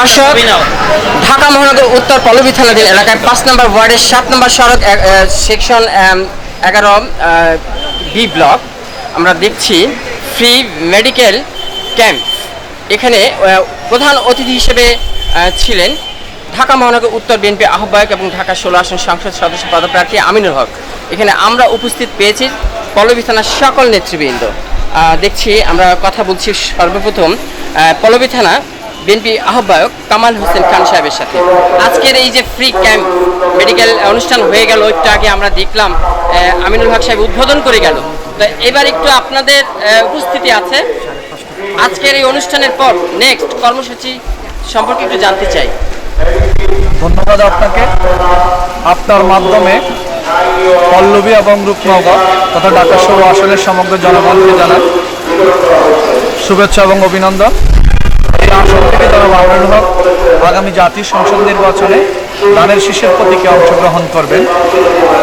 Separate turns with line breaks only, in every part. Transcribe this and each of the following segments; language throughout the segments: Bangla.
দর্শক ঢাকা মহানগর উত্তর পল্লবী থানাধীন এলাকায় পাঁচ নম্বর ওয়ার্ডের সাত নম্বর সড়ক সেকশন এগারো বি ব্লক। আমরা দেখছি ফ্রি মেডিকেল ক্যাম্প। এখানে প্রধান অতিথি হিসেবে ছিলেন ঢাকা মহানগর উত্তর বিএনপি আহ্বায়ক এবং ঢাকা ষোলো আসন সংসদ সদস্য পদপ্রার্থী আমিনুল হক। এখানে আমরা উপস্থিত পেয়েছি পল্লবী থানার সকল নেতৃবৃন্দ। দেখছি আমরা কথা বলছি সর্বপ্রথম পল্লবী থানা বিএনপি আহ্বায়ক কামাল হোসেন খান সাহেবের সাথে। আজকের এই যে ফ্রি ক্যাম্প মেডিকেল অনুষ্ঠান হয়ে গেল, একটু আগে আমরা দেখলাম আমিনুল হক সাহেব উদ্বোধন করে গেল। তো এবার একটু আপনাদের উপস্থিতি আছে। আজকের এই অনুষ্ঠানের পর নেক্সট কর্মসূচি সম্পর্কে একটু জানতে চাই।
ধন্যবাদ আপনাকে। আপনার মাধ্যমে পল্লবী এবং রূপনগর তথা ঢাকা ষোলো আসনের সমগ্র জনগণকে জানান শুভেচ্ছা এবং অভিনন্দন। যারা হক আগামী জাতীয় সংসদ নির্বাচনে দানের শীষের প্রতীকে অংশগ্রহণ করবেন।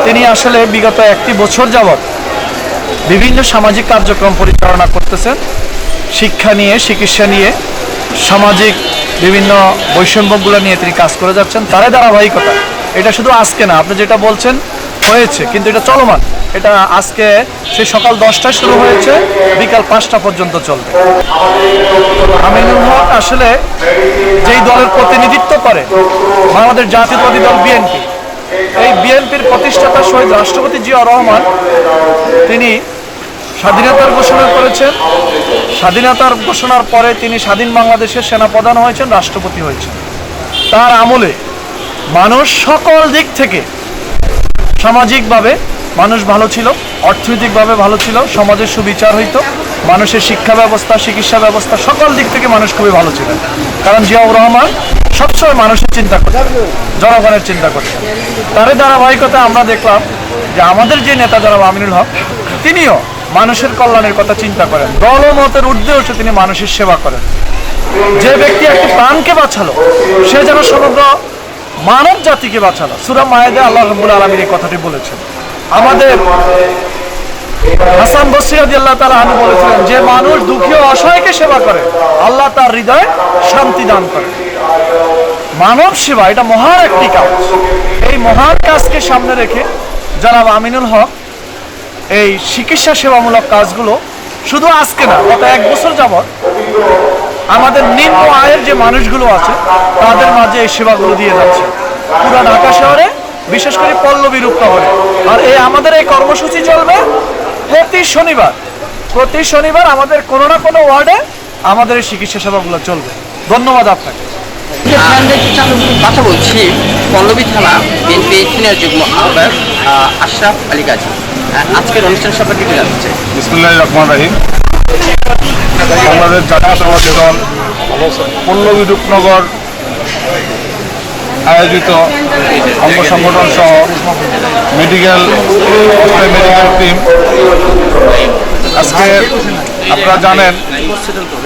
তিনি আসলে বিগত একটি বছর যাবৎ বিভিন্ন সামাজিক কার্যক্রম পরিচালনা করতেছেন। শিক্ষা নিয়ে, চিকিৎসা নিয়ে, সামাজিক বিভিন্ন বৈষম্যগুলো নিয়ে তিনি কাজ করে যাচ্ছেন। তারাই ধারাবাহিকতা, এটা শুধু আজকে না, আপনি যেটা বলছেন হয়েছে, কিন্তু এটা চলমান। এটা আজকে সে সকাল দশটায় শুরু হয়েছে, বিকাল পাঁচটা পর্যন্ত চলবে। আমিনুল হক আসলে যেই দলের প্রতিনিধিত্ব করে, বাংলাদেশ জাতীয়তাবাদী দল বিএনপি, এই বিএনপির প্রতিষ্ঠাতা শহীদ রাষ্ট্রপতি জিয়া রহমান, তিনি স্বাধীনতার ঘোষণা করেছেন। স্বাধীনতার ঘোষণার পরে তিনি স্বাধীন বাংলাদেশের সেনাপ্রধান হয়েছেন, রাষ্ট্রপতি হয়েছেন। তার আমলে মানুষ সকল দিক থেকে সামাজিকভাবে মানুষ ভালো ছিল, অর্থনৈতিকভাবে ভালো ছিল, সমাজের সুবিচার হইতো, মানুষের শিক্ষা ব্যবস্থা, চিকিৎসা ব্যবস্থা, সকল দিক থেকে মানুষ খুবই ভালো ছিল। কারণ জিয়াউর রহমান সবসময় মানুষের চিন্তা করতেন জনগণের চিন্তা করতেন তারই ধারাবাহিকতা আমরা দেখলাম যে আমাদের যে নেতা জনাব আমিনুল হক, তিনিও মানুষের কল্যাণের কথা চিন্তা করেন। দলমতের উঠে তিনি মানুষের সেবা করেন। যে ব্যক্তি একটি প্রাণকে বাঁচালো, সে যেন সমগ্র মানব জাতিকে বাঁচানো। সুরা মায়েদে আল্লাহ রব্বুল আলমীর এই কথাটি বলেছেন। আমাদের হাসান বসিরাদি আল্লাহ তালা আনু বলেছিলেন, যে মানুষ দুঃখী ও অসহায়কে সেবা করে, আল্লাহ তার হৃদয়ে শান্তি দান করে। মানব সেবা, এটা মহান একটি কাজ। এই মহান কাজকে সামনে রেখে জনাব আমিনুল হক এই চিকিৎসা সেবামূলক কাজগুলো শুধু আজকে না, গত এক বছর যাবৎ আমাদের নিম্ন আয়ের যে মানুষগুলো আছে তাদের মাঝে এই সেবাগুলো দিয়ে যাচ্ছে। পুরো ঢাকা শহরে বিশেষ করে পল্লবী রূপনগরে। আর এই আমাদের এই কর্মসূচি চলবে প্রতি শনিবার। প্রতি শনিবার আমাদের কোনো না কোনো ওয়ার্ডে আমাদের এই চিকিৎসা সেবাগুলো চলবে। ধন্যবাদ আপনাকে।
কথা বলছি পল্লবী থানা বিএনপি সিনিয়র যুগ্ম আহ্বায়ক আশরাফ আলী গাজী। আজকের অনুষ্ঠান সম্পর্কে জানতে চাই?
বিসমুল্লাহ রহমান রাহিম। বাংলাদেশ জাতীয়তাবাদী দল পল্লবী রূপনগর আয়োজিত অঙ্গ সংগঠন সহ মেডিকেল মেডিকেল টিম আজকে আপনারা জানেন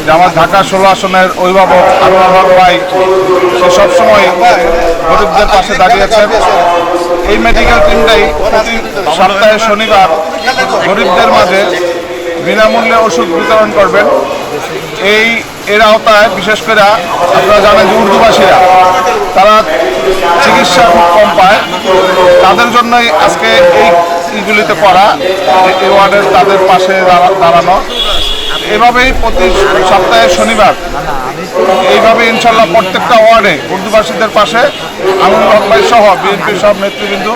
যে আমার ঢাকা ষোলো আসনের অভিভাবক আনোয়ার ভাই সে সবসময় গরিবদের পাশে দাঁড়িয়েছেন। এই মেডিকেল টিমটাই সপ্তাহে শনিবার গরিবদের মাঝে বিনামূল্যে ওষুধ বিতরণ করবেন। এই, এর আওতায় বিশেষ করে আপনারা জানেন যে উর্দুভাষীরা, তারা চিকিৎসা খুব কম পায়। তাদের জন্যই আজকে এই ইগুলিতে যে এই ওয়ার্ডের তাদের পাশে দাঁড়া- দাঁড়ানো। এভাবেই প্রতি সপ্তাহে শনিবার, এইভাবে ইনশাল্লাহ প্রত্যেকটা ওয়ার্ডে উর্দুভাষীদের পাশে হক সহ বিএনপির সব নেতৃবৃন্দ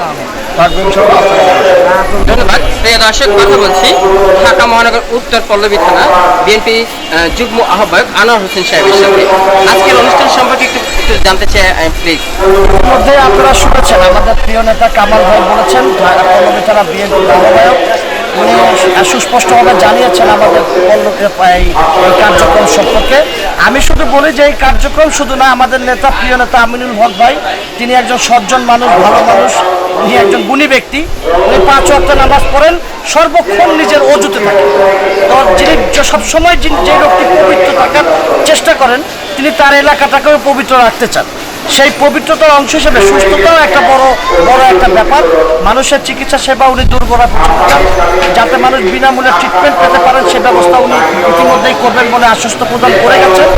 ধন্যবাদ। প্রিয় দর্শক কথা বলছি ঢাকা মহানগর উত্তর পল্লবী থানা বিএনপি যুগ্ম আহ্বায়ক আনোয়ার হোসেন সাহেবের সাথে। আজকের অনুষ্ঠান সম্পর্কে একটু একটু জানতে চাই প্লিজ
মধ্যে আপনারা শুনেছেন আমাদের প্রিয় নেতা কামাল ভাই বলেছেন পল্লবী থানা বিএনপি আহ্বায়ক। উনি সুস্পষ্টভাবে জানিয়েছেন আমাদের পল্লবী কার্যক্রম সম্পর্কে। আমি শুধু বলি যে এই কার্যক্রম শুধু না, আমাদের নেতা, প্রিয় নেতা আমিনুল হক ভাই, তিনি একজন সজ্জন মানুষ, ভালো মানুষ, উনি একজন গুণী ব্যক্তি। উনি পাঁচ অর্থ নামাজ পড়েন, সর্বক্ষণ নিজের অজুতে থাকেন। তো যিনি সবসময় যে লোকটি পবিত্র থাকার চেষ্টা করেন, তিনি তার এলাকাটাকেও পবিত্র রাখতে চান। সেই পবিত্রতার অংশ হিসেবে সুস্থতাও একটা বড় বড় একটা ব্যাপার। মানুষের চিকিৎসা সেবা উনি দূর যাতে মানুষ বিনামূল্যে ট্রিটমেন্ট পেতে পারেন, সে ব্যবস্থা উনি ইতিমধ্যেই করবেন বলে আশ্বস্ত প্রদান করে গেছেন।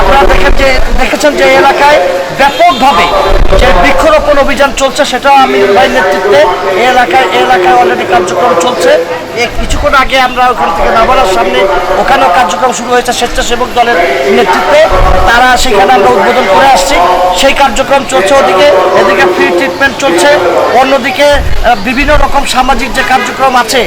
আপনারা দেখেন যে, দেখেছেন যে এলাকায় ব্যাপকভাবে যে বৃক্ষরোপণ অভিযান চলছে সেটাও আমি ভাই নেতৃত্বে এলাকায় এলাকায় অলরেডি কার্যক্রম চলছে। কিছুক্ষণ আগে আমরা ওখান থেকে নামালার সামনে ওখানেও কার্যক্রম শুরু হয়েছে স্বেচ্ছাসেবক দলের নেতৃত্বে। তারা সেখানে আমরা উদ্বোধন করে আসছি। সেই কার্যক্রম চলছে ওদিকে, এদিকে ফ্রি ট্রিটমেন্ট চলছে। অন্যদিকে বিভিন্ন রকম সামাজিক যে কার্যক্রম আছে,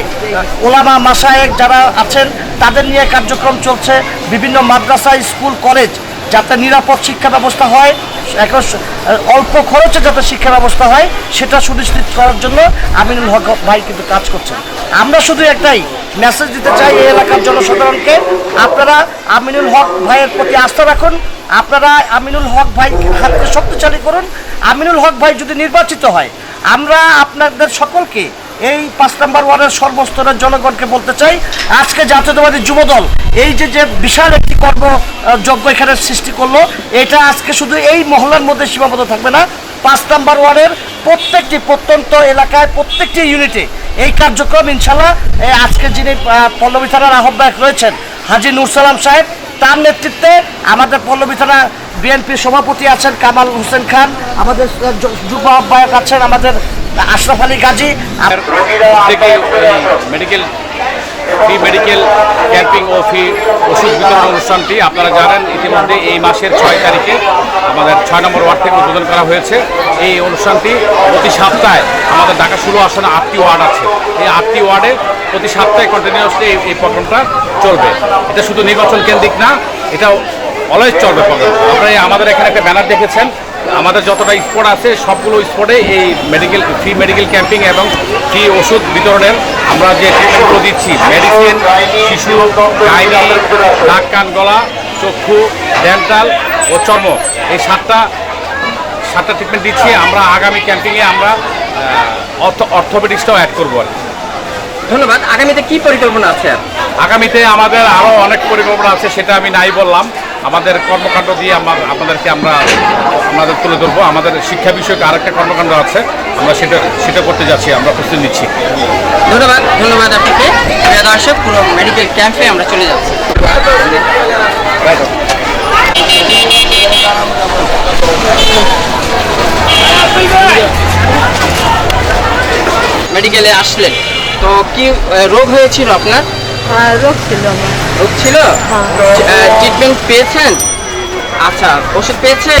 ওলামা মাসায়েক যারা আছেন, তাদের নিয়ে কার্যক্রম চলছে। বিভিন্ন মাদ্রাসা, স্কুল, কলেজ, যাতে নিরাপদ শিক্ষা ব্যবস্থা হয়, এখন অল্প খরচে যাতে শিক্ষা ব্যবস্থা হয়, সেটা সুনিশ্চিত করার জন্য আমিনুল হক ভাই কিন্তু কাজ করছেন। আমরা শুধু একটাই মেসেজ দিতে চাই এই এলাকার জনসাধারণকে। আপনারা আমিনুল হক ভাইয়ের প্রতি আস্থা রাখুন। আপনারা আমিনুল হক ভাই হাতকে শক্তিশালী করুন। আমিনুল হক ভাই যদি নির্বাচিত হয় আমরা আপনাদের সকলকে এই পাঁচ নম্বর ওয়ার্ডের সর্বস্তরের জনগণকে বলতে চাই আজকে জাতীয়তাবাদী যুবদল এই যে যে বিশাল একটি কর্ম আহ, এখানে সৃষ্টি করল এটা আজকে শুধু এই মহল্লার মধ্যে সীমাবদ্ধ থাকবে না। পাঁচ নম্বর ওয়ার্ডের প্রত্যেকটি প্রত্যন্ত এলাকায় প্রত্যেকটি ইউনিটে এই কার্যক্রম ইনশাল্লাহ আজকে যিনি পল্লবী থানার আহ্বায়ক রয়েছেন, হাজি নুরসালাম সাহেব, তার নেতৃত্বে আমাদের পল্লবী থানা বিএনপির সভাপতি আছেন কামাল হোসেন খান, আমাদের যুব আহ্বায়ক আছেন আমাদের আশরাফ আলী গাজী
থেকে মেডিকেল ফ্রি মেডিকেল ক্যাম্পিং ও ফ্রি ওষুধ বিতরণ অনুষ্ঠানটি আপনারা জানেন ইতিমধ্যে এই মাসের ছয় তারিখে আমাদের ছয় নম্বর ওয়ার্ড থেকে উদ্বোধন করা হয়েছে। এই অনুষ্ঠানটি প্রতি সপ্তাহে আমাদের ঢাকা ষোলো আসনে আটটি ওয়ার্ড আছে। এই আটটি ওয়ার্ডে প্রতি সপ্তাহে কন্টিনিউসলি এই এই প্রোগ্রামটা চলবে। এটা শুধু নির্বাচন কেন্দ্রিক না এটাও অলওয়েজ চলবে প্রোগ্রাম আপনারা আমাদের এখানে একটা ব্যানার দেখেছেন আমাদের যতটা স্পট আছে সবগুলো স্পটে এই মেডিকেল ফ্রি মেডিকেল ক্যাম্পিং এবং ফ্রি ওষুধ বিতরণের আমরা যে ট্রিটমেন্টগুলো দিচ্ছি মেডিসিন শিশু গাইনি নাক কান গলা চক্ষু ডেন্টাল ও চর্ম এই সাতটা সাতটা ট্রিটমেন্ট দিচ্ছি। আমরা আগামী ক্যাম্পিংয়ে আমরা অর্থ অর্থোপেডিক্সটাও অ্যাড করব আর
ধন্যবাদ। আগামীতে কি পরিকল্পনা আছে?
আগামীতে আমাদের আরও অনেক পরিকল্পনা আছে সেটা আমি নাই বললাম। আমাদের কর্মকাণ্ড দিয়ে আমার, আপনাদেরকে আমরা আমাদের তুলে ধরবো। আমাদের শিক্ষা বিষয়ক আরেকটা কর্মকাণ্ড আছে। আমরা সেটা সেটা করতে যাচ্ছি, আমরা প্রস্তুতি নিচ্ছি।
ধন্যবাদ ধন্যবাদ আপনাকে। দর্শক, পুরো মেডিকেল ক্যাম্পে আমরা চলে যাচ্ছি। মেডিকেলে আসলেন। তো কি রোগ হয়েছিল আপনার?
রোগ ছিল
রোগ ছিল? ট্রিটমেন্ট পেয়েছেন? আচ্ছা ওষুধ পেয়েছেন?